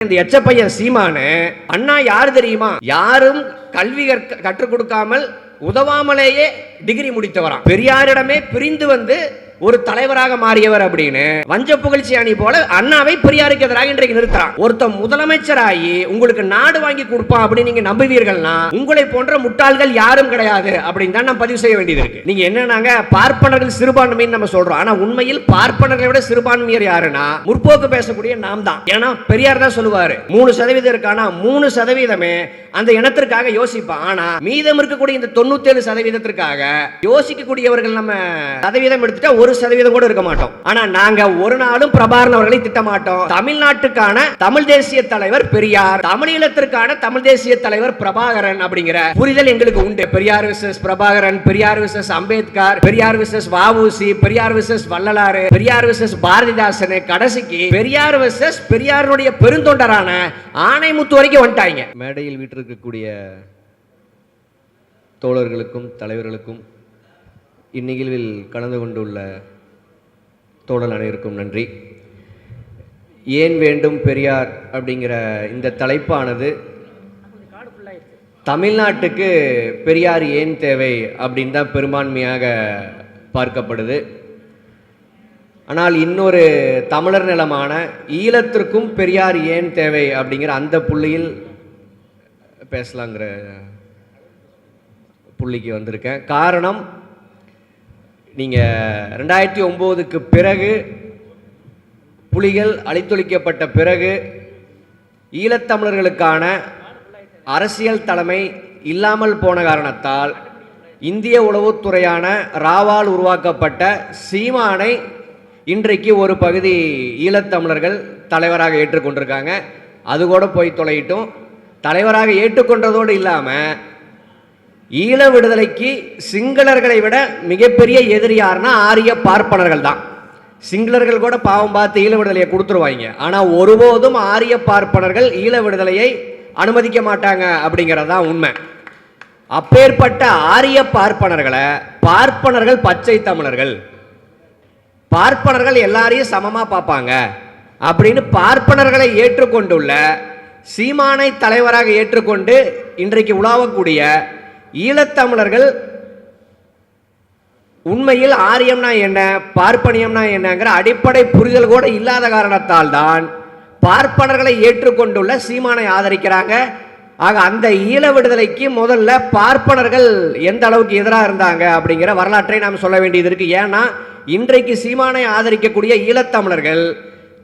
இந்த எச்சப்பையன் சீமானு அண்ணா யார் தெரியுமா? யாரும் கல்வி கற்றுக் கொடுக்காமல் உதவாமலேயே டிகிரி முடித்தவராம். பெரியாரிடமே பிரிந்து வந்து ஒரு தலைவராக மாறியவர் அப்படின்னு வஞ்ச புகழ்ச்சி அணி போல அண்ணாவை பெரியாருக்கு எதிராக இன்றைக்கு நிறுத்துறான் ஒருத்தன் முதலமைச்சராகி உங்களுக்கு நாடு வாங்கி கொடுப்பான் அப்படின்னு நீங்க நம்புவீர்கள்னா உங்களை போன்ற முட்டாள்கள் யாரும் கிடையாது அப்படின்னு தான் நான் பதிவு செய்ய வேண்டியது இருக்கு. நீங்க என்னன்னாங்க பார்ப்பனர்கள் சிறுபான்மைன்னு நம்ம சொல்றோம். ஆனா உண்மையில் பார்ப்பனர்களை விட சிறுபான்மையர் யாருன்னா முற்போக்கு பேசக்கூடிய நாம் தான். ஏன்னா பெரியார் தான் சொல்லுவாரு மூணு சதவீதம் இருக்கானா மூணு சதவீதமே அந்த இனத்திற்காக யோசிப்பான். ஆனா மீதம் இருக்கக்கூடிய இந்த தொண்ணூத்தி ஏழு சதவீதத்திற்காக யோசிக்கக்கூடியவர்கள் நம்ம சதவீதம் எடுத்துட்டா ஒரு ஒரு சதவீதம் கூட இருக்க மாட்டோம். ஆனா நாங்க ஒரு நாளும் பிரபாகரன் அவர்களை திட்ட தமிழ்நாட்டுக்கான தமிழ் தேசிய தலைவர் பெரியார் தமிழீழத்திற்கான தமிழ் தேசிய தலைவர் பிரபாகரன் அப்படிங்கிற புரிதல் எங்களுக்கு உண்டு. Periyar versus Prabhakaran Periyar versus Ambedkar Periyar versus VOC Periyar versus Vallalar Periyar versus Bharathidasan கடைசிக்கு பெரியார் விசஸ் பெரியாருடைய பெருந்தொண்டரான ஆணைமுத்து வரைக்கும் வந்துட்டாங்க. மேடையில் வீட்டிருக்கக்கூடிய தோழர்களுக்கும் தலைவர்களுக்கும் இந்நிகழ்வில் கலந்து கொண்டுள்ள தோழல் அனைவருக்கும் நன்றி. ஏன் வேண்டும் பெரியார் அப்படிங்கிற இந்த தலைப்பானது தமிழ்நாட்டுக்கு பெரியார் ஏன் தேவை அப்படின்னு தான் பெரும்பான்மையாக பார்க்கப்படுது. ஆனால் இன்னொரு தமிழர் நிலமான ஈழத்திற்கும் பெரியார் ஏன் தேவை அப்படிங்கிற அந்த புள்ளியில் பேசலாங்கிற புள்ளிக்கு வந்திருக்கேன். காரணம் நீங்கள் ரெண்டாயிரத்தி ஒம்போதுக்கு பிறகு புலிகள் அழித்தொழிக்கப்பட்ட பிறகு ஈழத்தமிழர்களுக்கான அரசியல் தலைமை இல்லாமல் போன காரணத்தால் இந்திய உளவுத்துறையான ராவால் உருவாக்கப்பட்ட சீமானை இன்றைக்கு ஒரு பகுதி ஈழத்தமிழர்கள் தலைவராக ஏற்றுக்கொண்டிருக்காங்க. அது கூட போய் தொலையிட்டும். தலைவராக ஏற்றுக்கொண்டதோடு இல்லாமல் ஈழ விடுதலைக்கு சிங்களர்களை விட மிகப்பெரிய எதிரி யாருன்னா ஆரிய பார்ப்பனர்கள் தான். சிங்களர்கள் கூட பாவம் பார்த்து ஈழ விடுதலையை கொடுத்துருவாங்க. ஆனால் ஒருபோதும் ஆரிய பார்ப்பனர்கள் ஈழ விடுதலையை அனுமதிக்க மாட்டாங்க அப்படிங்கிறது தான் உண்மை. அப்பேற்பட்ட ஆரிய பார்ப்பனர்களை பார்ப்பனர்கள் பச்சை தமிழர்கள். பார்ப்பனர்கள் எல்லாரையும் சமமாக பார்ப்பாங்க. அப்படின்னு பார்ப்பனர்களை ஏற்றுக்கொண்டுள்ள சீமானை தலைவராக ஏற்றுக்கொண்டு இன்றைக்கு உலாவக்கூடிய ஈழத்தமிழர்கள் உண்மையில் ஆரியம்னா என்ன பார்ப்பனியம்னா என்னங்கிற அடிப்படை புரிதல் கூட இல்லாத காரணத்தால் தான் பார்ப்பனர்களை ஏற்றுக்கொண்டுள்ள சீமானை ஆதரிக்கிறாங்க. ஆக அந்த ஈழ விடுதலைக்கு முதல்ல பார்ப்பனர்கள் எந்த அளவுக்கு எதிராக இருந்தாங்க அப்படிங்கிற வரலாற்றை நாம் சொல்ல வேண்டியது இருக்குது ஏன்னா இன்றைக்கு சீமானை ஆதரிக்கக்கூடிய ஈழத்தமிழர்கள்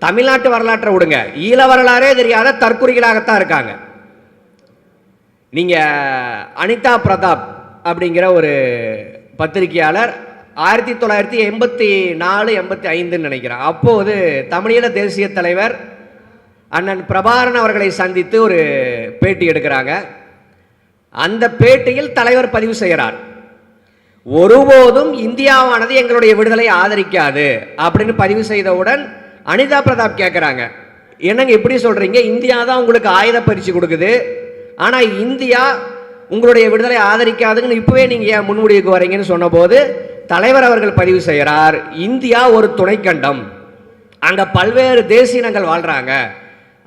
தமிழ்நாட்டு வரலாற்றை விடுங்க. ஈழ வரலாறே தெரியாத தற்குறிகளாகத்தான் இருக்காங்க. நீங்கள் அனிதா பிரதாப் அப்படிங்கிற ஒரு பத்திரிகையாளர் ஆயிரத்தி தொள்ளாயிரத்தி எண்பத்தி நாலு எண்பத்தி ஐந்துன்னு நினைக்கிறேன். அப்போது தமிழீழ தேசிய தலைவர் அண்ணன் பிரபாரன் அவர்களை சந்தித்து ஒரு பேட்டி எடுக்கிறாங்க. அந்த பேட்டியில் தலைவர் பதிவு செய்கிறார். ஒருபோதும் இந்தியாவானது எங்களுடைய விடுதலை ஆதரிக்காது அப்படின்னு பதிவு செய்தவுடன் அனிதா பிரதாப் கேட்குறாங்க என்னங்க இப்படி சொல்கிறீங்க இந்தியா தான் உங்களுக்கு ஆயுத பயிற்சி கொடுக்குது. ஆனால் இந்தியா உங்களுடைய விடுதலை ஆதரிக்காதுன்னு இப்போவே நீங்கள் ஏன் முன்முடிவுக்கு வரீங்கன்னு சொன்னபோது தலைவர் அவர்கள் பதிவு செய்கிறார் இந்தியா ஒரு துணைக்கண்டம். அங்கே பல்வேறு தேசியனங்கள் வாழ்கிறாங்க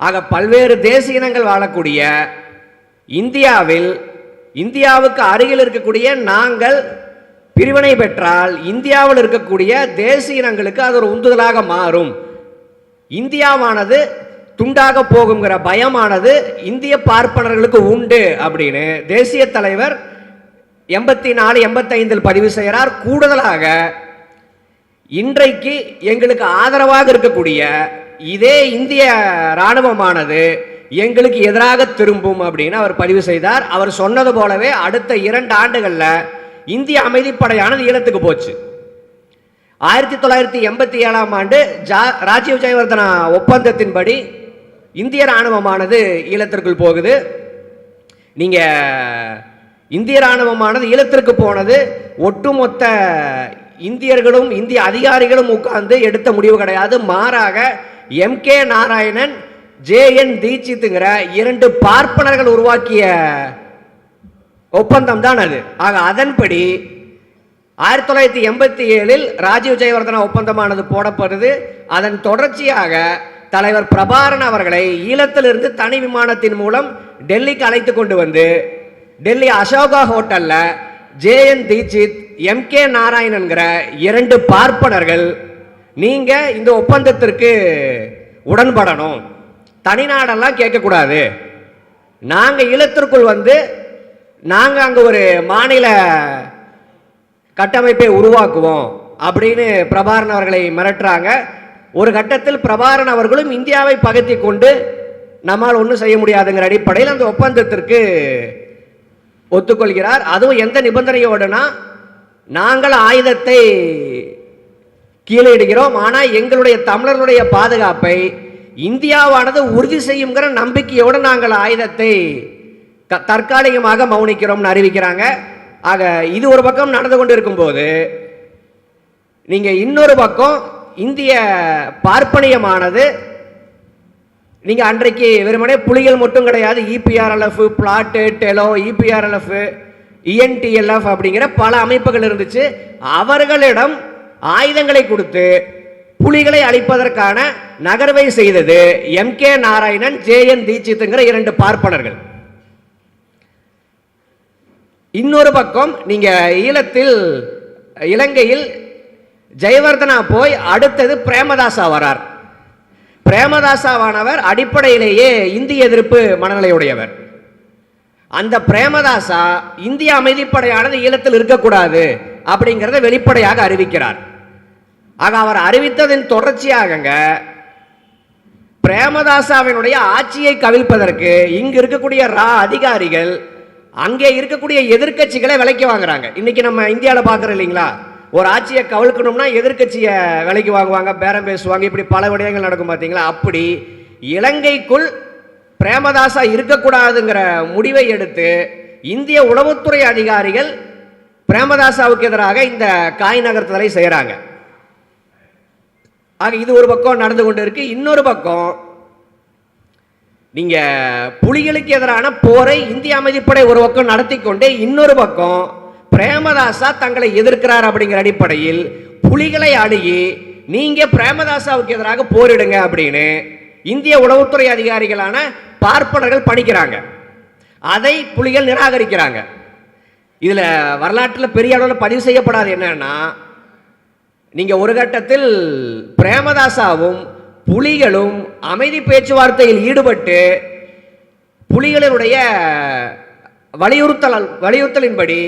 ஆக பல்வேறு தேசியனங்கள் வாழக்கூடிய இந்தியாவில் இந்தியாவுக்கு அருகில் இருக்கக்கூடிய நாங்கள் பிரிவினை பெற்றால் இந்தியாவில் இருக்கக்கூடிய தேசிய இனங்களுக்கு அது ஒரு உந்துதலாக மாறும். இந்தியாவானது துண்டாக போகுங்கிற பயமானது இந்திய பார்ப்பனர்களுக்கு உண்டு அப்படின்னு தேசிய தலைவர் எண்பத்தி நாலு எண்பத்தைந்தில் பதிவு செய்கிறார். கூடுதலாக இன்றைக்கு எங்களுக்கு ஆதரவாக இருக்கக்கூடிய இதே இந்திய இராணுவமானது எங்களுக்கு எதிராக திரும்பும் அப்படின்னு அவர் பதிவு செய்தார். அவர் சொன்னது போலவே அடுத்த இரண்டு ஆண்டுகளில் இந்திய அமைதிப்படையானது ஈழத்துக்கு போச்சு. ஆயிரத்தி தொள்ளாயிரத்தி எண்பத்தி ஏழாம் ஆண்டு ஜா ராஜீவ் ஜெயவர்தனா ஒப்பந்தத்தின்படி இந்திய இராணுவமானது ஈழத்திற்குள் போகுது. நீங்கள் இந்திய இராணுவமானது ஈழத்திற்கு போனது ஒட்டுமொத்த இந்தியர்களும் இந்திய அதிகாரிகளும் உட்கார்ந்து எடுத்த முடிவு கிடையாது. மாறாக M K Narayanan J N தீட்சித்துங்கிற இரண்டு பார்ப்பனர்கள் உருவாக்கிய ஒப்பந்தம் தான் அது. ஆக அதன்படி ஆயிரத்தி தொள்ளாயிரத்தி எண்பத்தி ஏழில் ராஜீவ் ஜெயவர்தன ஒப்பந்தமானது போடப்படுது. அதன் தொடர்ச்சியாக தலைவர் பிரபாரன் அவர்களை ஈழத்திலிருந்து தனி விமானத்தின் மூலம் டெல்லிக்கு அழைத்து கொண்டு வந்து டெல்லி அசோகா ஹோட்டல்ல J N Dixit M K நாராயணன்கிற இரண்டு பார்ப்பனர்கள் நீங்கள் இந்த ஒப்பந்தத்திற்கு உடன்படணும். தனிநாடெல்லாம் கேட்கக்கூடாது. நாங்கள் ஈழத்திற்குள் வந்து நாங்கள் அங்கே ஒரு மாநில கட்டமைப்பை உருவாக்குவோம் அப்படின்னு பிரபாரன் அவர்களை மிரட்டுறாங்க. ஒரு கட்டத்தில் பிரபாரன் அவர்களும் இந்தியாவை பகத்தி கொண்டு நம்மால் ஒன்றும் செய்ய முடியாதுங்கிற அடிப்படையில் அந்த ஒப்பந்தத்திற்கு ஒத்துக்கொள்கிறார். அதுவும் எந்த நிபந்தனையோடுனா நாங்கள் ஆயுதத்தை கீழே இடுகிறோம் ஆனால் எங்களுடைய தமிழர்களுடைய பாதுகாப்பை இந்தியாவானது உறுதி செய்யுங்கிற நம்பிக்கையோடு நாங்கள் ஆயுதத்தை க- தற்காலிகமாக மௌனிக்கிறோம்னு அறிவிக்கிறாங்க. ஆக இது ஒரு பக்கம் நடந்து கொண்டு இருக்கும்போது நீங்கள் இன்னொரு பக்கம் இந்திய பார்ப்பனியமானது நீங்கள் அன்றைக்கு வெறுமனே புலிகள் மட்டும் கிடையாது EPRLF PLOTE TELO EPRLF ENDLF அப்படிங்கிற பல அமைப்புகள் இருந்துச்சு. அவர்களிடம் ஆயுதங்களை கொடுத்து புலிகளை அழிப்பதற்கான நகர்வை செய்தது M K Narayanan J N தீட்சித்துங்கிற இரண்டு பார்ப்பனர்கள். இன்னொரு பக்கம் நீங்கள் ஈழத்தில் இலங்கையில் ஜெயவர்தனா போய் அடுத்தது பிரேமதாசா வரார். பிரேமதாசாவானவர் அடிப்படையிலேயே இந்திய எதிர்ப்பு மனநிலையுடையவர். அந்த பிரேமதாசா இந்திய அமைதிப்படையானது ஈழத்தில் இருக்கக்கூடாது அப்படிங்கிறத வெளிப்படையாக அறிவிக்கிறார். ஆக அவர் அறிவித்ததின் தொடர்ச்சியாகங்க பிரேமதாசாவினுடைய ஆட்சியை கவிழ்ப்பதற்கு இங்கு இருக்கக்கூடிய ரா அதிகாரிகள் அங்கே இருக்கக்கூடிய எதிர்க்கட்சிகளை விலைக்கு வாங்குறாங்க. இன்னைக்கு நம்ம இந்தியாவில் பார்க்குறோம் இல்லைங்களா? ஒரு ஆட்சியை கவிழ்க்கணும்னா எதிர்க்கட்சியை விலைக்கு வாங்குவாங்க பேரம் பேசுவாங்க இப்படி பல விடயங்கள் நடக்கும் பார்த்தீங்களா? அப்படி இலங்கைக்குள் பிரேமதாசா இருக்கக்கூடாதுங்கிற முடிவை எடுத்து இந்திய உளவுத்துறை அதிகாரிகள் பிரேமதாசாவுக்கு எதிராக இந்த காய் நகர்த்துதலை செய்கிறாங்க ஆக இது ஒரு பக்கம் நடந்து கொண்டு இருக்கு. இன்னொரு பக்கம் நீங்க புலிகளுக்கு எதிரான போரை இந்திய அமைதிப்படை ஒரு பக்கம் நடத்தி கொண்டு இன்னொரு பக்கம் பிரேமதாசா தங்களை எதிர்க்கிறார் அப்படிங்கிற அடிப்படையில் புலிகளை அணுகி நீங்க பிரேமதாசாவுக்கு எதிராக போரிடுங்க அப்படின்னு இந்திய உளவுத்துறை அதிகாரிகளான பார்ப்பனர்கள் பணிக்கிறாங்க. அதை புலிகள் நிராகரிக்கிறாங்க. இதில் வரலாற்றில் பெரிய அளவில் பதிவு செய்யப்படாது என்னன்னா நீங்க ஒரு கட்டத்தில் பிரேமதாசாவும் புலிகளும் அமைதி பேச்சுவார்த்தையில் ஈடுபட்டு புலிகளினுடைய வலியுறுத்தல் வலியுறுத்தலின்படி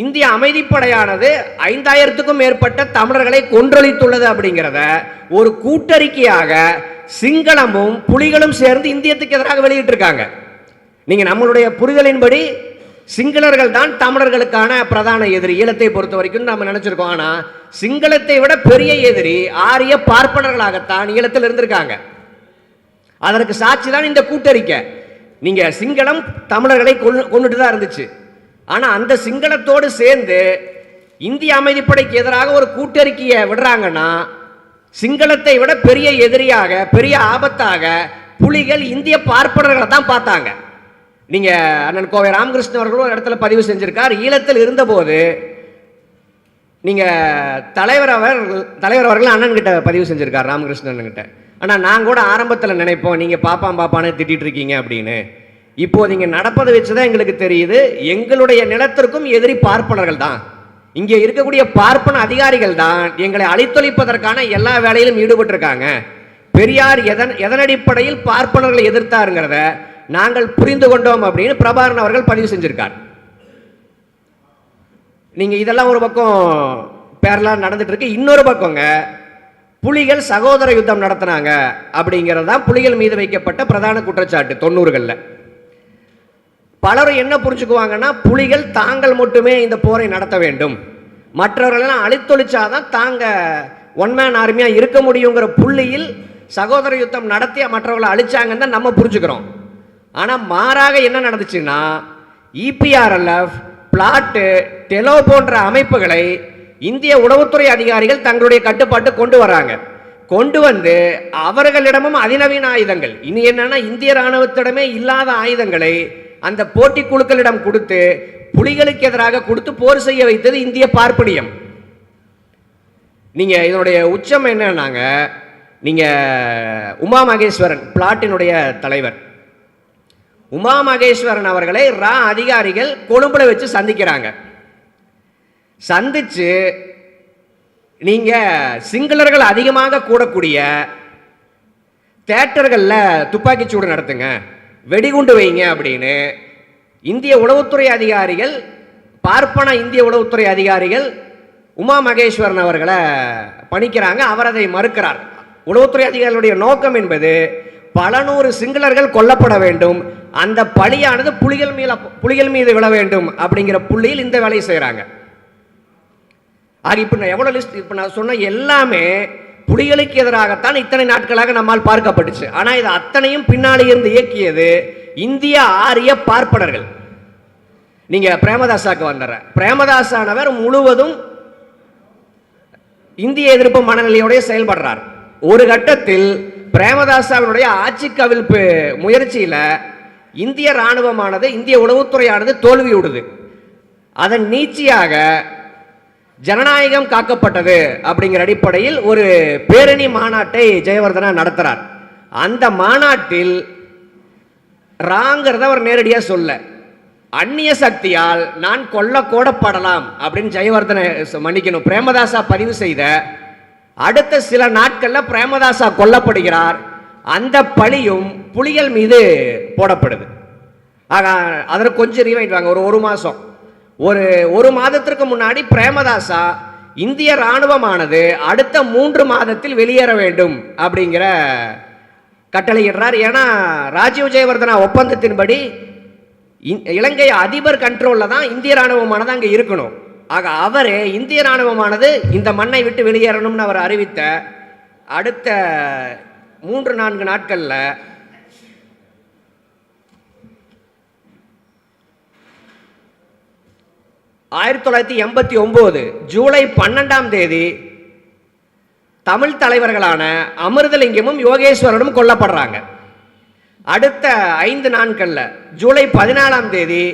இந்திய அமைதிப்படையானது ஐந்தாயிரத்துக்கும் மேற்பட்ட தமிழர்களை கொன்றொழித்துள்ளது அப்படிங்கிறத ஒரு கூட்டறிக்கையாக சிங்களமும் புலிகளும் சேர்ந்து இந்தியத்துக்கு எதிராக வெளியிட்டிருக்காங்க. நீங்கள் நம்மளுடைய புரிதலின்படி சிங்களர்கள் தான் தமிழர்களுக்கான பிரதான எதிரி. ஈழத்தை பொறுத்த வரைக்கும் நம்ம நினச்சிருக்கோம். ஆனால் சிங்களத்தை விட பெரிய எதிரி ஆரிய பார்ப்பனர்களாகத்தான் ஈழத்தில் இருந்திருக்காங்க. அதற்கு சாட்சி தான் இந்த கூட்டறிக்கை. நீங்கள் சிங்களம் தமிழர்களை கொண்டு கொண்டுட்டு தான் இருந்துச்சு. ஆனால் அந்த சிங்களத்தோடு சேர்ந்து இந்திய அமைதிப்படைக்கு எதிராக ஒரு கூட்டறிக்கையை விடுறாங்கன்னா சிங்களத்தை விட பெரிய எதிரியாக பெரிய ஆபத்தாக புலிகள் இந்திய பார்ப்பனர்களை தான் பார்த்தாங்க. நீங்கள் அண்ணன் கோவை ராமகிருஷ்ணன் அவர்களும் ஒரு இடத்துல பதிவு செஞ்சுருக்கார். ஈழத்தில் இருந்தபோது நீங்கள் தலைவர் அவர் தலைவர் அவர்கள் அண்ணன் கிட்ட பதிவு செஞ்சுருக்கார் ராமகிருஷ்ணன் அண்ணன் கிட்ட. நான் கூட ஆரம்பத்தில் நினைப்போம் நீங்கள் பாப்பான் பாப்பான்னு திட்டிகிட்டு இருக்கீங்க அப்படின்னு. இப்போ நீங்க நடப்பதை வச்சுதான் எங்களுக்கு தெரியுது. எங்களுடைய நிலத்திற்கும் எதிரி பார்ப்பனர்கள் தான். இங்கே இருக்கக்கூடிய பார்ப்பன அதிகாரிகள் தான் எங்களை அழித்தொழிப்பதற்கான எல்லா வேலையிலும் ஈடுபட்டிருக்காங்க. பெரியார் எதன் எதன் அடிப்படையில் பார்ப்பனர்களை எதிர்த்தாருங்கிறத நாங்கள் புரிந்து கொண்டோம் அப்படின்னு பிரபாகரன் அவர்கள் பதிவு செஞ்சிருக்கார். நீங்க இதெல்லாம் ஒரு பக்கம் பேரலாம் நடந்துட்டு இருக்கு இன்னொரு பக்கங்க புலிகள் சகோதர யுத்தம் நடத்தினாங்க அப்படிங்கிறது தான் புலிகள் மீது வைக்கப்பட்ட பிரதான குற்றச்சாட்டு தொண்ணூறுகளில். பலரும் என்ன புரிஞ்சுக்குவாங்கன்னா புலிகள் தாங்கள் மட்டுமே இந்த போரை நடத்த வேண்டும். மற்றவர்களெல்லாம் அழித்தொழிச்சாதான் தாங்க ஒன் மேன் ஆர்மியாக இருக்க முடியுங்கிற புள்ளியில் சகோதர யுத்தம் நடத்தி மற்றவர்களை அழிச்சாங்கன்னு தான் நம்ம புரிஞ்சுக்கிறோம். ஆனால் மாறாக என்ன நடந்துச்சுன்னா இபிஆர்எல்எஃப் பிளாட்டு டெலோ போன்ற அமைப்புகளை இந்திய உளவுத்துறை அதிகாரிகள் தங்களுடைய கட்டுப்பாட்டு கொண்டு வராங்க. கொண்டு வந்து அவர்களிடமும் அதிநவீன ஆயுதங்கள் இனி என்னன்னா இந்திய ராணுவத்திடமே இல்லாத ஆயுதங்களை அந்த போட்டி குழுக்களிடம் கொடுத்து புலிகளுக்கு எதிராக கொடுத்து போர் செய்ய வைத்தது இந்திய பார்ப்பனியம். நீங்கள் இதனுடைய உச்சம் என்னன்னாங்க நீங்கள் உமா மகேஸ்வரன் பிளாட்டினுடைய தலைவர். உமா மகேஸ்வரன் அவர்களை ரா அதிகாரிகள் கொழும்புல வச்சு சந்திக்கிறாங்க. சந்திச்சு நீங்கள் சிங்களர்கள் அதிகமாக கூடக்கூடிய தேட்டர்களில் துப்பாக்கிச்சூடு நடத்துங்க. வெடிகுண்டு வைங்க அப்படின்னு இந்திய உளவுத்துறை அதிகாரிகள் பார்ப்பன இந்திய உளவுத்துறை அதிகாரிகள் உமா மகேஸ்வரன் அவர்களை பணிக்கிறாங்க அவர் அதை மறுக்கிறார். உளவுத்துறை அதிகாரிகளுடைய நோக்கம் என்பது பல நூறு சிங்களர்கள் கொல்லப்பட வேண்டும் அந்த பழியானது புலிகள் மீது புலிகள் மீது விழ வேண்டும் அப்படிங்கிற புள்ளியில் இந்த வேலையை செய்கிறாங்க ஆக இப்போ நான் எவ்வளோ லிஸ்ட் இப்போ நான் சொன்ன எல்லாமே புலிகளுக்கு எதிராகத்தான் இத்தனை நாட்களாக நம்மால் பார்க்கப்பட்டுச்சு. ஆனால் இது அத்தனையும் பின்னாடி இருந்து இயக்கியது இந்திய ஆரிய பார்ப்பனர்கள். நீங்க பிரேமதாசாக்கு வந்துடுற பிரேமதாசானவர் முழுவதும் இந்திய எதிர்ப்பு மனநிலையோடைய செயல்படுறார். ஒரு கட்டத்தில் பிரேமதாசாவினுடைய ஆட்சி கவிழ்ப்பு முயற்சியில் இந்திய இராணுவமானது இந்திய உளவுத்துறையானது தோல்வியுடுது. அதன் நீட்சியாக ஜனநாயகம் காக்கப்பட்டது அப்படிங்கிற அடிப்படையில் ஒரு பேரணி மாநாட்டை ஜெயவர்தனா நடத்துறார். அந்த மாநாட்டில் ராங்கிறத அவர் நேரடியாக சொல்ல அந்நிய சக்தியால் நான் கொல்லக்கூடப்படலாம் அப்படின்னு ஜெயவர்தனை மன்னிக்கணும். பிரேமதாசா பதிவு செய்த அடுத்த சில நாட்களில் பிரேமதாசா கொல்லப்படுகிறார். அந்த பழியும் புலிகள் மீது போடப்படுது. ஆக அதற்கு கொஞ்சம் ரீவைண்ட் வாங்க ஒரு ஒரு மாதம் ஒரு ஒரு மாதத்திற்கு முன்னாடி பிரேமதாசா இந்திய இராணுவமானது அடுத்த மூன்று மாதத்தில் வெளியேற வேண்டும் அப்படிங்கிற கட்டளையிடுறார். ஏன்னா ராஜீவ் ஜெயவர்தனா ஒப்பந்தத்தின்படி இ- இலங்கை அதிபர் கண்ட்ரோலில் தான் இந்திய இராணுவமானது அங்கே இருக்கணும். ஆக அவர் இந்திய இராணுவமானது இந்த மண்ணை விட்டு வெளியேறணும்னு அவர் அறிவித்த அடுத்த மூன்று நான்கு நாட்களில் ஆயிரத்தி தொள்ளாயிரத்தி எண்பத்தி ஒம்பது ஜூலை பன்னெண்டாம் தேதி தமிழ் தலைவர்களான அமிர்தலிங்கமும் யோகேஸ்வரனும் கொல்லப்படுறாங்க. அடுத்த ஐந்து நாட்களில் ஜூலை பதினாலாம் தேதி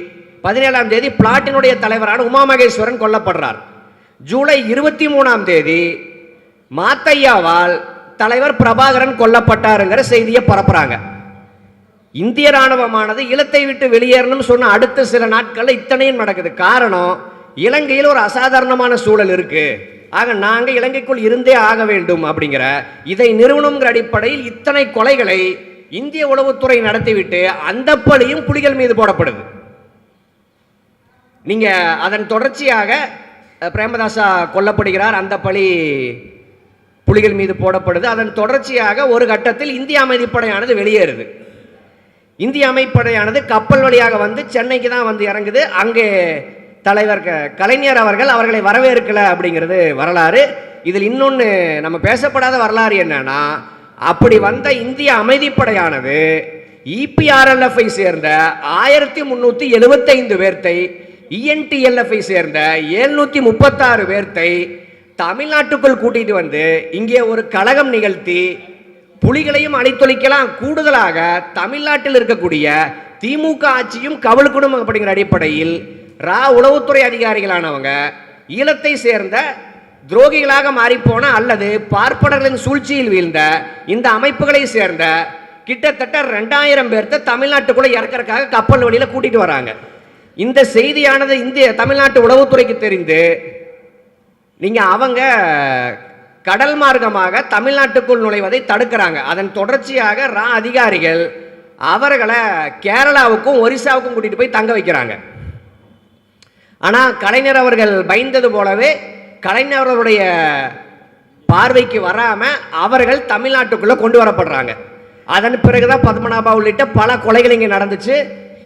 பதினேழாம் தேதி பிளாட்டினுடைய தலைவரான உமா மகேஸ்வரன் கொல்லப்படுறார். ஜூலை இருபத்தி மூணாம் தேதி மாத்தையாவால் தலைவர் பிரபாகரன் கொல்லப்பட்டாருங்கிற செய்தியை பரப்புறாங்க. இந்திய ராணுவமானது இலத்தை விட்டு வெளியேறணும்னு சொன்ன அடுத்த சில நாட்களில் இத்தனையும் நடக்குது. காரணம் இலங்கையில் ஒரு அசாதாரணமான சூழல் இருக்கு. ஆக நாங்கள் இலங்கைக்குள் இருந்தே ஆக வேண்டும் அப்படிங்கிற இதை நிறுவனங்கிற அடிப்படையில் இத்தனை கொலைகளை இந்திய உளவுத்துறை நடத்திவிட்டு அந்த பழியும் புலிகள் மீது போடப்படுது. நீங்க அதன் தொடர்ச்சியாக பிரேமதாசா கொல்லப்படுகிறார் அந்த பழி புலிகள் மீது போடப்படுது. அதன் தொடர்ச்சியாக ஒரு கட்டத்தில் இந்திய அமைதிப்படையானது வெளியேறுது. இந்திய அமைப்படையானது கப்பல் வழியாக வந்து சென்னைக்கு தான் வந்து இறங்குது. அங்கே தலைவர் கலைஞர் அவர்கள் அவர்களை வரவேற்கல அப்படிங்கிறது வரலாறு. இதில் இன்னொன்று நம்ம பேசப்படாத வரலாறு என்னன்னா அப்படி வந்த இந்திய அமைதிப்படையானது இபிஆர்எல்எஃப்ஐ சேர்ந்த ஆயிரத்தி முந்நூற்றி எழுபத்தைந்து பேர்த்தை இஎன்டிஎல்எஃப்ஐ சேர்ந்த எழுநூற்றி முப்பத்தாறு பேர்த்தை தமிழ்நாட்டுக்குள் கூட்டிகிட்டு வந்து இங்கே ஒரு கழகம் நிகழ்த்தி புலிகளையும் அழித்தொழிக்கலாம் கூடுதலாக தமிழ்நாட்டில் இருக்கக்கூடிய திமுக ஆட்சியும் கவலுக்குடும் அப்படிங்கிற அடிப்படையில் ரா உளவுத்துறை அதிகாரிகளானவங்க ஈழத்தை சேர்ந்த துரோகிகளாக மாறிப்போன அல்லது பார்ப்பனர்களின் சூழ்ச்சியில் வீழ்ந்த இந்த அமைப்புகளை சேர்ந்த கிட்டத்தட்ட ரெண்டாயிரம் பேர்த்த தமிழ்நாட்டுக்குள்ளே இறக்கறக்காக கப்பல் வழியில் கூட்டிட்டு வராங்க. இந்த செய்தியானது இந்திய தமிழ்நாட்டு உளவுத்துறைக்கு தெரிந்து நீங்கள் அவங்க கடல் மார்க்கமாக தமிழ்நாட்டுக்குள் நுழைவதை தடுக்கிறாங்க. அதன் தொடர்ச்சியாக ரா அதிகாரிகள் அவர்களை கேரளாவுக்கும் ஒரிசாவுக்கும் கூட்டிகிட்டு போய் தங்க வைக்கிறாங்க. ஆனால் கலைஞர் அவர்கள் பயந்தது போலவே கலைஞர் அவர்களுடைய பார்வைக்கு வராமல் அவர்கள் தமிழ்நாட்டுக்குள்ளே கொண்டு வரப்படுறாங்க. அதன் பிறகுதான் பத்மநாபா உள்ளிட்ட பல கொலைகள் இங்கே நடந்துச்சு.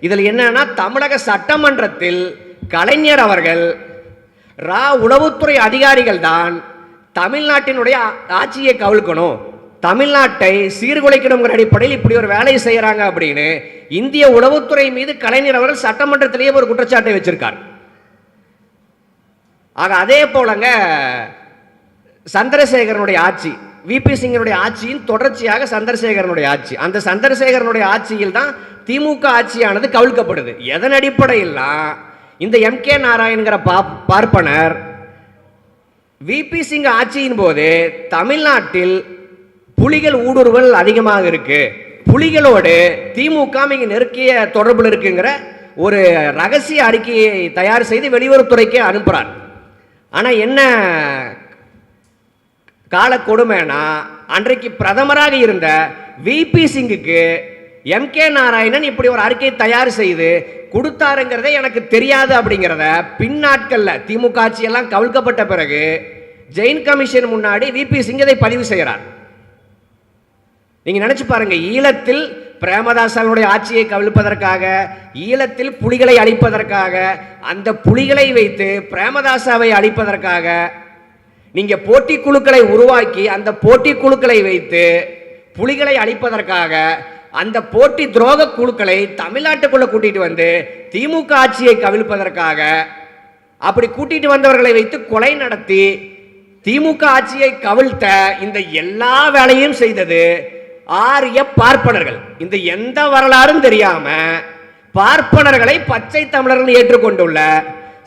இதில் என்னன்னா தமிழக சட்டமன்றத்தில் கலைஞர் அவர்கள் ரா உளவுத்துறை அதிகாரிகள் தான் தமிழ்நாட்டினுடைய ஆட்சியை கவிழ்க்கணும். தமிழ்நாட்டை சீர்குலைக்கணுங்கிற அடிப்படையில் இப்படி ஒரு வேலையை செய்கிறாங்க அப்படின்னு இந்திய உளவுத்துறை மீது கலைஞர் அவர்கள் சட்டமன்றத்திலேயே ஒரு குற்றச்சாட்டை வச்சிருக்கார். ஆக அதே போலங்க சந்திரசேகரனுடைய ஆட்சி விபி சிங்கனுடைய ஆட்சியின் தொடர்ச்சியாக சந்திரசேகரனுடைய ஆட்சி. அந்த சந்திரசேகரனுடைய ஆட்சியில் தான் திமுக ஆட்சியானது கவிழ்க்கப்படுது. எதன் அடிப்படையில்லாம் இந்த எம் கே நாராயண்கிற பா பார்ப்பனர் விபி சிங் ஆட்சியின் போது தமிழ்நாட்டில் புலிகள் ஊடுருவல் அதிகமாக இருக்கு. புலிகளோடு திமுக மிக நெருக்கிய தொடர்பில் இருக்குங்கிற ஒரு ரகசிய அறிக்கையை தயார் செய்து வெளியுறவுத்துறைக்கு அனுப்புகிறார் ஆனால் என்ன கால கொடுமைனா அன்றைக்கு பிரதமராக இருந்த விபி சிங்குக்கு எம் கே நாராயணன் இப்படி ஒரு அறிக்கையை தயார் செய்து கொடுத்தாருங்கிறதே எனக்கு தெரியாது அப்படிங்கிறத பின்னாட்களில் திமுக ஆட்சியெல்லாம் கவிழ்க்கப்பட்ட பிறகு ஜெயின் கமிஷன் முன்னாடி விபி சிங் இதை பதிவு செய்கிறார். நீங்கள் நினச்சி பாருங்க ஈழத்தில் பிரேமதாசனுடைய ஆட்சியை கவிழ்ப்பதற்காக ஈழத்தில் புலிகளை அழிப்பதற்காக அந்த புலிகளை வைத்து பிரேமதாசாவை அழிப்பதற்காக நீங்கள் போட்டி குழுக்களை உருவாக்கி அந்த போட்டி குழுக்களை வைத்து புலிகளை அழிப்பதற்காக அந்த போட்டி துரோக குழுக்களை தமிழ்நாட்டுக்குள்ளே கூட்டிகிட்டு வந்து திமுக ஆட்சியை கவிழ்ப்பதற்காக அப்படி கூட்டிகிட்டு வந்தவர்களை வைத்து கொலை நடத்தி திமுக ஆட்சியை கவிழ்த்த இந்த எல்லா வேலையும் செய்தது ஆரிய பார்ப்பனர்கள். இந்த எந்த வரலாறும் தெரியாம பார்ப்பனர்களை பச்சை தமிழர்கள் ஏற்றுக்கொண்டுள்ள.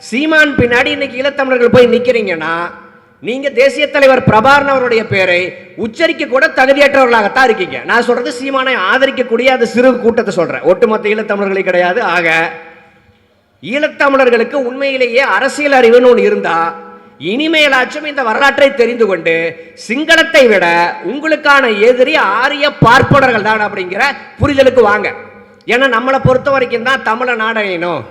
சீமான் பின்னாடி இன்னைக்கு ஈழத்தமிழர்கள் போய் நிற்கிறீங்கன்னா நீங்க தேசிய தலைவர் பிரபாரன் அவருடைய பேரை உச்சரிக்க கூட தகுதியற்றவர்களாகத்தான் இருக்கீங்க. நான் சொல்றது சீமானை ஆதரிக்கக்கூடிய அந்த சிறு கூட்டத்தை சொல்றேன். ஒட்டுமொத்த ஈழத்தமிழர்களை கிடையாது. ஆக ஈழத்தமிழர்களுக்கு உண்மையிலேயே அரசியல் அறிவுன்னு ஒன்று இருந்தா இனிமேலாச்சும் இந்த வரலாற்றை தெரிந்து கொண்டு சிங்களத்தை விட உங்களுக்கான எதிரி ஆரிய பார்ப்பனர்கள் தான் அப்படிங்கிற புரிதலுக்கு வாங்க. ஏன்னா நம்மளை பொறுத்த வரைக்கும் தான் தமிழ நாடகம்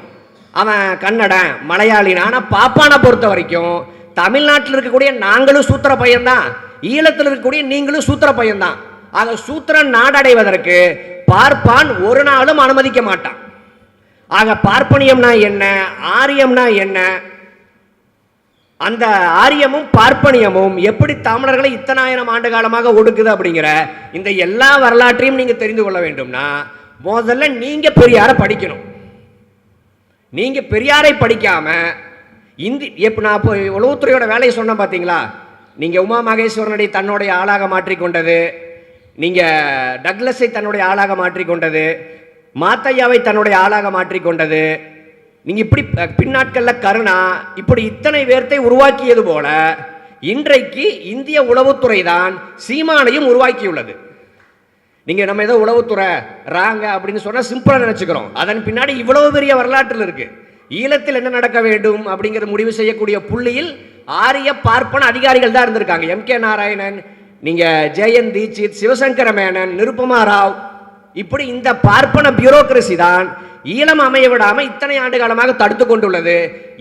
அவன் கன்னடன் மலையாளினா ஆனால் பாப்பானை பொறுத்த வரைக்கும் தமிழ்நாட்டில் இருக்கக்கூடிய நாங்களும் சூத்திர பையன்தான். ஈழத்தில் இருக்கக்கூடிய நீங்களும் சூத்திர பையன்தான். ஆக சூத்திரன் நாடடைவதற்கு பார்ப்பான் ஒரு நாளும் அனுமதிக்க மாட்டான். ஆக பார்ப்பனியம்னா என்ன? ஆரியம்னா என்ன? அந்த ஆரியமும் பார்ப்பனியமும் எப்படி தமிழர்களை இத்தனாயிரம் ஆண்டு காலமாக ஒடுக்குது அப்படிங்கிற இந்த எல்லா வரலாற்றையும் நீங்கள் தெரிந்து கொள்ள வேண்டும்னா முதல்ல நீங்கள் பெரியாரை படிக்கணும். நீங்கள் பெரியாரை படிக்காமல் இந்தி இப்போ நான் இப்போ உளவுத்துறையோட வேலையை சொன்னேன் பார்த்தீங்களா நீங்கள் உமா மகேஸ்வரனுடைய தன்னுடைய ஆளாக மாற்றிக்கொண்டது நீங்கள் டக்ளஸை தன்னுடைய ஆளாக மாற்றிக்கொண்டது மாத்தையாவை தன்னுடைய ஆளாக மாற்றிக்கொண்டது நீங்கள் இப்படி பின்னாட்களில் கருணா இப்படி இத்தனை பேர்த்தை உருவாக்கியது போல இன்றைக்கு இந்திய உளவுத்துறை தான் சீமானையும் உருவாக்கியுள்ளது. நீங்கள் நம்ம ஏதோ உளவுத்துறை ராங்க அப்படின்னு சொன்னால் சிம்பிளாக நினச்சிக்கிறோம். அதன் பின்னாடி இவ்வளவு பெரிய வரலாற்றில் இருக்குது ஈழத்தில் என்ன நடக்க வேண்டும் அப்படிங்கிறத முடிவு செய்யக்கூடிய புள்ளியில் ஆரிய பார்ப்பன அதிகாரிகள் தான் இருந்திருக்காங்க. எம் கே நாராயணன் நீங்க ஜெயந்த் தீட்சித் சிவசங்கர மேனன் நிருபமா ராவ் இப்படி இந்த பார்ப்பன பியூரோக்ரசி தான் ஈழம் அமைய விடாமல் இத்தனை ஆண்டு காலமாக தடுத்து கொண்டுள்ளது.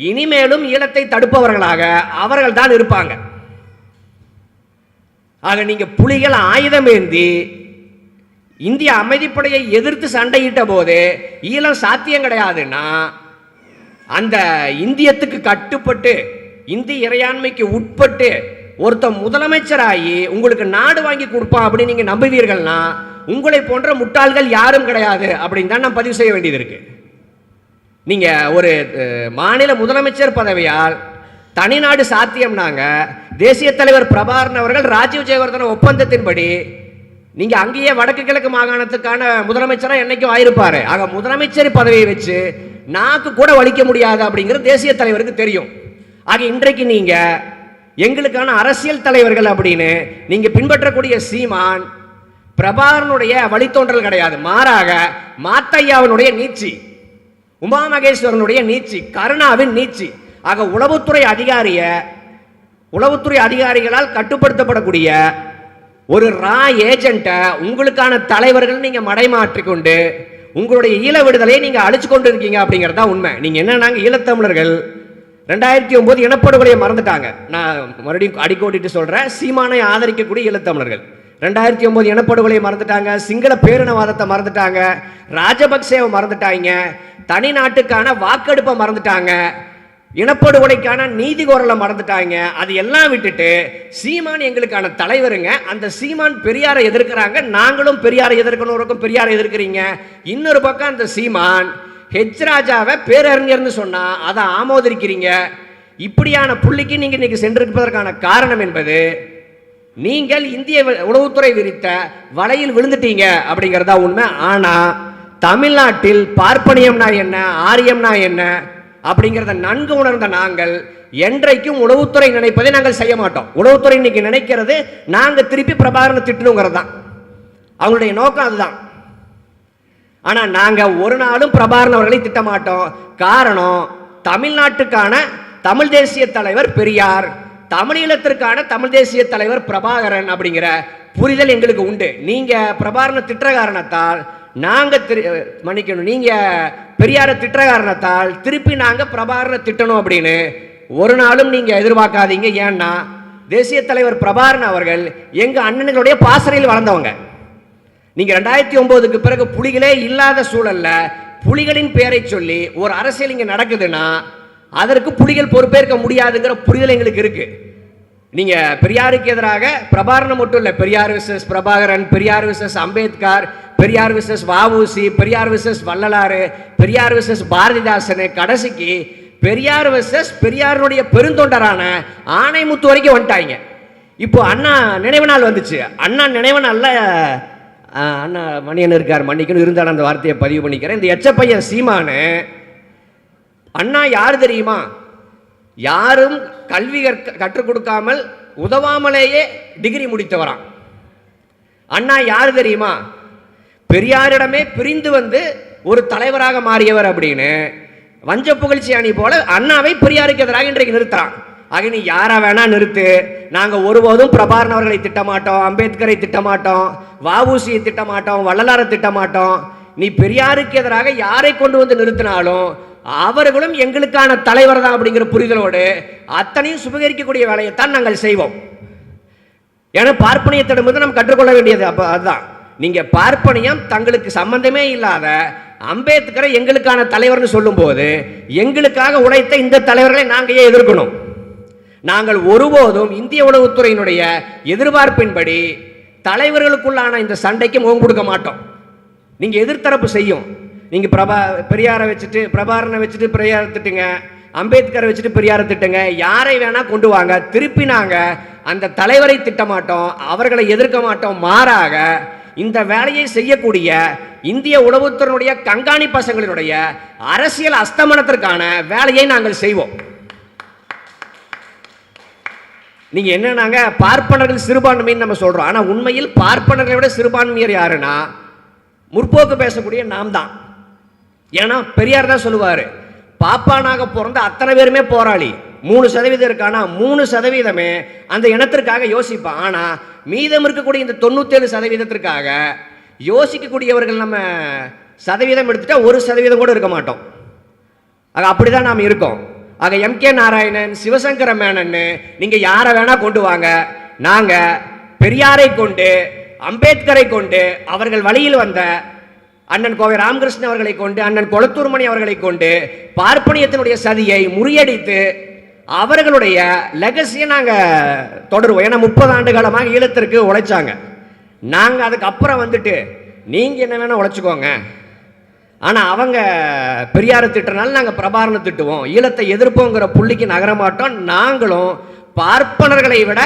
இனிமேலும் ஈழத்தை தடுப்பவர்களாக அவர்கள் தான் இருப்பாங்க. ஆக நீங்க புலிகள் ஆயுதம் ஏந்தி இந்திய அமைதிப்படையை எதிர்த்து சண்டையிட்ட போது ஈழம் சாத்தியம் கிடையாதுன்னா அந்த இந்தியத்துக்கு கட்டுப்பட்டு இந்திய இறையாண்மைக்கு உட்பட்டு ஒருத்தன் முதலமைச்சராகி உங்களுக்கு நாடு வாங்கி கொடுப்பான் அப்படின்னு நீங்க நம்புவீர்கள்னா உங்களை போன்ற முட்டாள்கள் யாரும் கிடையாது அப்படின்னு தான் நான் பதிவு செய்ய வேண்டியது இருக்கு. நீங்க ஒரு மாநில முதலமைச்சர் பதவியால் தனிநாடு சாத்தியம்னாங்க தேசிய தலைவர் பிரபாகரன் அவர்கள் ராஜீவ் ஜெயவர்தன ஒப்பந்தத்தின்படி நீங்க அங்கேயே வடக்கு கிழக்கு மாகாணத்துக்கான முதலமைச்சராக என்னைக்கும் ஆயிருப்பாரு. ஆக முதலமைச்சர் பதவியை வச்சு நாக்கு கூட வலிக்க முடியாது அப்படிங்கிறது தேசிய தலைவருக்கு தெரியும். ஆக இன்றைக்கு நீங்க எங்களுக்கான அரசியல் தலைவர்கள் அப்படின்னு நீங்க பின்பற்றக்கூடிய சீமான் பிரபாகரனுடைய வழித்தோன்றல் கிடையாது. மாறாக மாத்தையாவினுடைய நீச்சி உமா மகேஸ்வரனுடைய நீச்சி கருணாவின் நீச்சி. ஆக உளவுத்துறை அதிகாரிய உளவுத்துறை அதிகாரிகளால் கட்டுப்படுத்தப்படக்கூடிய ஒரு ரா ஏஜென்ட்டை உங்களுக்கான தலைவர்கள் நீங்கள் மடைமாற்றிக்கொண்டு உங்களுடைய ஈழ விடுதலையை நீங்க அழிச்சு கொண்டு இருக்கீங்க அப்படிங்கிறது தான் உண்மை. நீங்க என்ன நாங்க ஈழத்தமிழர்கள் ரெண்டாயிரத்தி ஒன்பது இனப்படுகொலையை மறந்துட்டாங்க. நான் மறுபடியும் அடிக்கோட்டிட்டு சொல்றேன் சீமானை ஆதரிக்கக்கூடிய ஈழத்தமிழர்கள். ரெண்டாயிரத்தி ஒன்பது இனப்படுகொலையை மறந்துட்டாங்க சிங்கள பேரினவாதத்தை மறந்துட்டாங்க ராஜபக்சேவை மறந்துட்டாங்க தனி நாட்டுக்கான வாக்கெடுப்பை மறந்துட்டாங்க. இனப்படுகொலைக்கான நீதி கோரலை மறந்துட்டாங்க. அது எல்லாம் விட்டுட்டு சீமான் எங்களுக்கான தலைவருங்க. அந்த சீமான் பெரியாரை எதிர்க்கிறாங்க. நாங்களும் பெரியாரை எதிர்க்கணும். பெரியாரை எதிர்க்கிறீங்க. இன்னொரு பக்கம் அந்த சீமான் ஹெச் ராஜாவை பேரறிஞர்னு சொன்னால் அதை ஆமோதிக்கிறீங்க இப்படியான புள்ளிக்கு நீங்கள் இன்னைக்கு சென்றிருப்பதற்கான காரணம் என்பது நீங்கள் இந்திய உளவுத்துறை விரித்த வலையில் விழுந்துட்டீங்க அப்படிங்கிறதா உண்மை. ஆனால் தமிழ்நாட்டில் பார்ப்பனியம்னா என்ன ஆரியம்னா என்ன அப்படிங்கிறத நன்கு உணர்ந்த நாங்கள் என்றைக்கும் உளவுத்துறை நினைப்பதை நாங்கள் செய்ய மாட்டோம். உளவுத்துறை இன்னைக்கு நினைக்கிறது நாங்கள் திருப்பி பிரபாகரனை திட்டணுங்கிறது தான். அவங்களுடைய நோக்கம் அதுதான். ஆனால் நாங்கள் ஒரு நாளும் பிரபாகரன் அவர்களை திட்ட மாட்டோம். காரணம் தமிழ்நாட்டுக்கான தமிழ் தேசிய தலைவர் பெரியார் தமிழீழத்திற்கான தமிழ் தேசிய தலைவர் பிரபாகரன் அப்படிங்கிற புரிதல் எங்களுக்கு உண்டு. நீங்கள் பிரபாகரனை திட்டுற காரணத்தால் நாங்கள் திரு- மன்னிக்கணும். நீங்கள் பெரியாரை திட்டுற காரணத்தால் திருப்பி நாங்கள் பிரபாகரனை திட்டணும் அப்படின்னு ஒரு நாளும் நீங்கள் எதிர்பார்க்காதீங்க. ஏன்னா தேசிய தலைவர் பிரபாகரன் அவர்கள் எங்கள் அண்ணனுடைய பாசறையில் வளர்ந்தவங்க. நீங்கள் ரெண்டாயிரத்தி ஒம்போதுக்கு பிறகு புலிகளே இல்லாத சூழலில் புலிகளின் பெயரை சொல்லி ஒரு அரசியல் இங்கே நடக்குதுன்னா அதற்கு புலிகள் பொறுப்பேற்க முடியாதுங்கிற புரிதல் எங்களுக்கு இருக்குது நீங்க பெரியாருக்கு எதிராக பிரபாகரன் மட்டும் இல்லை Periyar versus Prabhakaran Periyar versus Ambedkar Periyar versus VOC Periyar versus Vallalar Periyar versus Bharathidasan கடைசிக்கு பெரியார் விசஸ் பெரியாருடைய பெருந்தொண்டரான ஆணைமுத்து வரைக்கும் வந்துட்டாங்க. இப்போ அண்ணா நினைவு நாள் வந்துச்சு. அண்ணா நினைவு நாள்ல அண்ணா மணியன் இருக்கார் மன்னிக்கணும் இருந்தாலும் அந்த வார்த்தையை பதிவு பண்ணிக்கிறேன். இந்த எச்சப்பையன் சீமானு அண்ணா யார் தெரியுமா? யாரும் கல்வி கற்க கற்றுக் கொடுக்காமல் உதவாமலேயே டிகிரி முடித்தவரான் அண்ணா யார் தெரியுமா? பெரியாரிடமே பிரிந்து வந்து ஒரு தலைவராக மாறியவர் அப்படின்னு. வஞ்ச புகழ்ச்சி அணி போல அண்ணாவை பெரியாருக்கு எதிராக இன்றைக்கு நிறுத்துறான். ஆக நீ யாரா வேணா நிறுத்து. நாங்கள் ஒருபோதும் பிரபாரன் அவர்களை திட்டமாட்டோம் அம்பேத்கரை திட்டமாட்டோம் வாவூசியை திட்டமாட்டோம் வள்ளலாரை திட்டமாட்டோம். நீ பெரியாருக்கு எதிராக யாரை கொண்டு வந்து நிறுத்தினாலும் அவர்களும் எங்களுக்கான தலைவர் தான் அப்படிங்கிற புரிதலோடு அத்தனையும் சுபகரிக்கக்கூடிய வேலையைத்தான் நாங்கள் செய்வோம். ஏன்னா பார்ப்பனியத்திடமிருந்து நம்ம கற்றுக்கொள்ள வேண்டியது அப்போ அதுதான். நீங்கள் பார்ப்பனியம் தங்களுக்கு சம்பந்தமே இல்லாத அம்பேத்கரை எங்களுக்கான தலைவர்னு சொல்லும்போது எங்களுக்காக உழைத்த இந்த தலைவர்களை நாங்கள் ஏன் எதிர்க்கணும்? நாங்கள் ஒருபோதும் இந்திய உளவுத்துறையினுடைய எதிர்பார்ப்பின்படி தலைவர்களுக்குள்ளான இந்த சண்டைக்கு முகம் கொடுக்க மாட்டோம். நீங்கள் எதிர்த்தரப்பு செய்யும். நீங்கள் பிரபா பெரியாரை வச்சுட்டு பிரபாரனை வச்சுட்டு பெரியாரை திட்டுங்க அம்பேத்கரை வச்சுட்டு பெரியாரை திட்டுங்க யாரை வேணால் கொண்டு வாங்க திருப்பி நாங்கள் அந்த தலைவரை திட்ட மாட்டோம் அவர்களை எதிர்க்க மாட்டோம் மாறாக இந்த வேலையை செய்யக்கூடிய இந்திய உளவுத்துறையினுடைய கண்காணி பசங்களினுடைய அரசியல் அஸ்தமனத்திற்கான வேலையை நாங்கள் செய்வோம். நீங்க என்னன்னாங்க பார்ப்பனர்கள் சிறுபான்மைன்னு நம்ம சொல்றோம். ஆனா உண்மையில் பார்ப்பனர்களை விட சிறுபான்மையர் யாருன்னா முற்போக்கு பேசக்கூடிய நாம் தான் ஏன்னா பெரியார் தான் சொல்லுவார் பாப்பானாக பிறந்த அத்தனை பேருமே போராளி. மூணு சதவீதம் இருக்கானா மூணு சதவீதமே அந்த இனத்திற்காக யோசிப்பான். ஆனால் மீதம் இருக்கக்கூடிய இந்த தொண்ணூத்தேழு சதவீதத்திற்காக யோசிக்கக்கூடியவர்கள் நம்ம சதவீதம் எடுத்துட்டா ஒரு சதவீதம் கூட இருக்க மாட்டோம். ஆக அப்படிதான் நாம் இருக்கோம். ஆக எம். கே. நாராயணன் சிவசங்கர மேனன் நீங்கள் யாரை வேணால் கொண்டு வாங்க. நாங்கள் பெரியாரை கொண்டு அம்பேத்கரை கொண்டு அவர்கள் வழியில் வந்த அண்ணன் கோவை ராமகிருஷ்ணன் அவர்களை கொண்டு அண்ணன் கொளத்தூர்மணி அவர்களை கொண்டு பார்ப்பனியத்தினுடைய சதியை முறியடித்து அவர்களுடைய லெகசியை நாங்கள் தொடருவோம். ஏன்னா முப்பது ஆண்டு காலமாக ஈழத்திற்கு உழைச்சாங்க. நாங்கள் அதுக்கப்புறம் வந்துட்டு நீங்கள் என்ன வேணால் உழைச்சிக்கோங்க. ஆனால் அவங்க பெரியாரை திட்டுறனால நாங்கள் பிரபாரனை திட்டுவோம். ஈழத்தை எதிர்ப்போங்கிற புள்ளிக்கு நகரமாட்டோம் நாங்களும் பார்ப்பனர்களை விட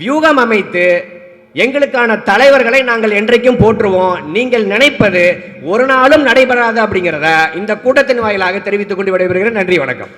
வியூகம் அமைத்து எங்களுக்கான தலைவர்களை நாங்கள் என்றைக்கும் போற்றுவோம். நீங்கள் நினைப்பது ஒரு நாளும் நடைபெறாது அப்படிங்கிறத இந்த கூட்டத்தின் வாயிலாக தெரிவித்துக் கொண்டு விடைபெறுகிறேன். நன்றி வணக்கம்.